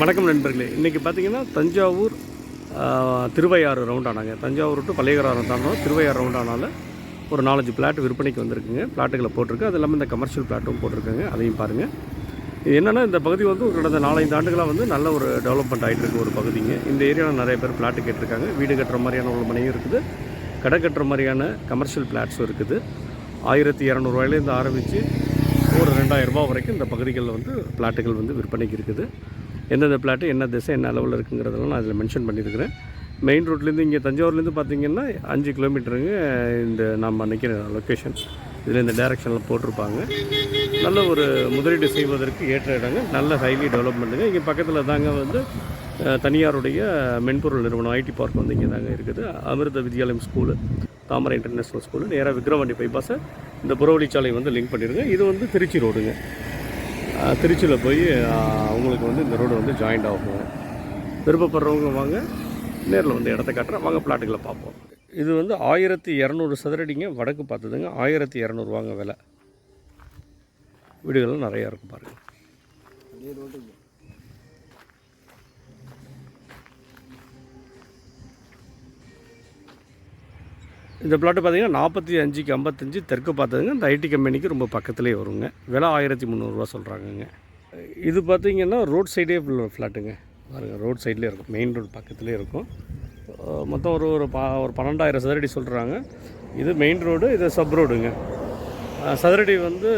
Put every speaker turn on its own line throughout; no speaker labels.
வணக்கம் நண்பர்களே. இன்றைக்கி பார்த்தீங்கன்னா தஞ்சாவூர் திருவையாறு ரவுண்ட் ஆனாங்க. தஞ்சாவூர் டு பள்ளிகராரம் தாண்டோம் திருவையாறு ரவுண்ட் ஆனால ஒரு நாலஞ்சு பிளாட் விற்பனைக்கு வந்திருக்குங்க. பிளாட்டுகளை போட்டிருக்கு. அது இல்லாமல் இந்த கமர்ஷியல் பிளாட்டும் போட்டிருக்குங்க. அதையும் பாருங்கள் இது என்னென்னா இந்த பகுதி வந்து கடந்த நாலஞ்சு ஆண்டுகளாக வந்து நல்ல ஒரு டெவலப்மெண்ட் ஆகிட்டு இருக்கு ஒரு பகுதிங்க. இந்த ஏரியாவில் நிறைய பேர் பிளாட்டு கேட்டிருக்காங்க. வீடு கட்டுற மாதிரியான ஒரு மனையும் இருக்குது. கடை கட்டுற மாதிரியான கமர்ஷியல் பிளாட்ஸும் இருக்குது. ஆயிரத்தி இரநூறுவாயிலேருந்து ஆரம்பித்து ஒரு ரெண்டாயிரம் வரைக்கும் இந்த பகுதிகளில் வந்து பிளாட்டுகள் வந்து விற்பனைக்கு இருக்குது. எந்தெந்த பிளாட்டு என்ன திசை என்ன அளவில் இருக்குங்கிறதெல்லாம் நான் அதில் மென்ஷன் பண்ணியிருக்கிறேன். மெயின் ரோட்லேருந்து இங்கே தஞ்சாவூர்லேருந்து பார்த்தீங்கன்னா அஞ்சு கிலோமீட்டருங்க இந்த நம்ம நிற்கிற லொக்கேஷன் இதில் இந்த டைரெக்ஷனில் போட்டிருப்பாங்க. நல்ல ஒரு முதலீடு செய்வதற்கு ஏற்ற இடங்க. நல்ல ஹைலி டெவலப்மெண்ட்டுங்க இங்கே பக்கத்தில் தாங்க வந்து தனியாருடைய மென்பொருள் நிறுவனம் ஐடி பார்க் வந்து இங்கே தாங்க இருக்குது. Amrita Vidyalayam school Thamarai international school நேராக விக்ரவாண்டி பைபாஸை இந்த புறவழிச்சாலை வந்து லிங்க் பண்ணிடுங்க இது வந்து திருச்சி ரோடுங்க திருச்சியில் போய் அவங்களுக்கு வந்து இந்த ரோடு வந்து ஜாயிண்ட் ஆகுங்க விருப்பப்படுறவங்க வாங்க நேரில் வந்து இடத்த காட்டுறேன். வாங்க பிளாட்டுகளை பார்ப்போம். இது வந்து ஆயிரத்தி இரநூறு சதுரடிங்க வடக்கு பார்த்ததுங்க. ஆயிரத்தி இரநூறுவாங்க விலை. வீடுகளும் நிறையா இருக்கும் பாருங்கள் இந்த பிளாட்டு பார்த்தீங்கன்னா நாற்பத்தி அஞ்சுக்கு ஐம்பத்தஞ்சு தெற்கு பார்த்ததுங்க இந்த ஐடி கம்பெனிக்கு ரொம்ப பக்கத்துலேயே வருங்க. விலை ஆயிரத்தி முந்நூறுரூவா சொல்கிறாங்கங்க இது பார்த்தீங்கன்னா ரோட் சைடே ஃப்ளாட்டுங்க பாருங்கள் ரோட் சைட்லேயே இருக்கும். மெயின் ரோடு பக்கத்துலேயே இருக்கும். மொத்தம் ஒரு ஒரு பா ஒரு பன்னெண்டாயிரம் சதுரடி சொல்கிறாங்க இது மெயின் ரோடு இது சப் ரோடுங்க சதுரடி வந்து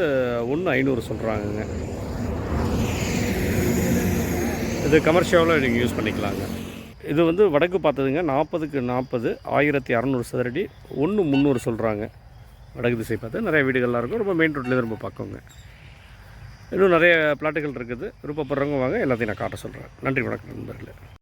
ஒன்று ஐநூறு சொல்கிறாங்கங்க இது கமர்ஷியலாக நீங்கள் யூஸ் பண்ணிக்கலாங்க. இது வந்து வடக்கு பார்த்ததுங்க நாற்பதுக்கு நாற்பது ஆயிரத்தி அறநூறு சதுரடி ஒன்று முந்நூறு சொல்கிறாங்க வடக்கு திசை பார்த்து நிறைய வீடுகள்லாம் இருக்கும் ரொம்ப மெயின் ரோட்லேருந்து ரொம்ப பக்கங்க இன்னும் நிறைய பிளாட்டுகள் இருக்குது விருப்பப்படுறவங்க வாங்க எல்லாத்தையும் நான் காட்ட சொல்கிறேன் நன்றி வணக்கம் நண்பர்களே.